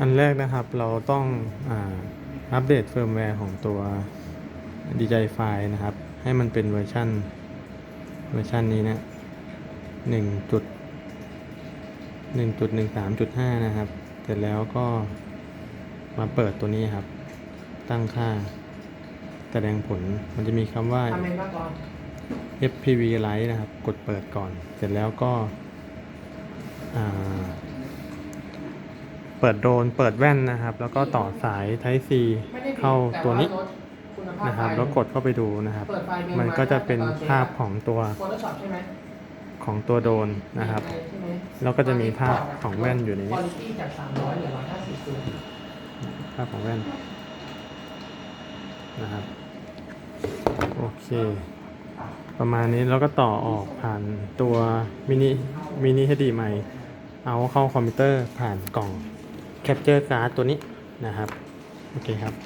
อันแรกนะครับเราต้องอาอัปเดตเฟิร์มแวร์ของตัว DJI File นะครับ ให้มันเป็นเวอร์ชันเวอร์ชันนี้นะหนึ่งจุดหนึ่งจุดหนึ่งสามจุดห้านะครับ เสร็จแล้วก็มาเปิดตัวนี้ครับ ตั้งค่า แสดงผลมันจะมีคำว่าทำเองมาก่อน FPV Lite นะครับ กดเปิดก่อน เสร็จแล้วก็อ่า เปิดโดรนเปิดแว่นนะครับ แล้วก็ต่อสาย Type C ไม่ได้ผิดเข้าตัวนี้นะครับ แล้วกดเข้าไปดูนะครับ มันก็จะเป็นภาพของตัวของตัวโดนนะครับ แล้วก็จะมีภาพของแว่นอยู่ในนี้ภาพจาก300เหลือ150ตัวภาพของแว่นนะครับ โอเค ประมาณนี้แล้วก็ต่อออกผ่านตัวมินิมินิ HDMI เอาเข้าคอมพิวเตอร์ผ่านกล่อง แคปเจอร์การ์ดตัวนี้นะครับ โอเคครับ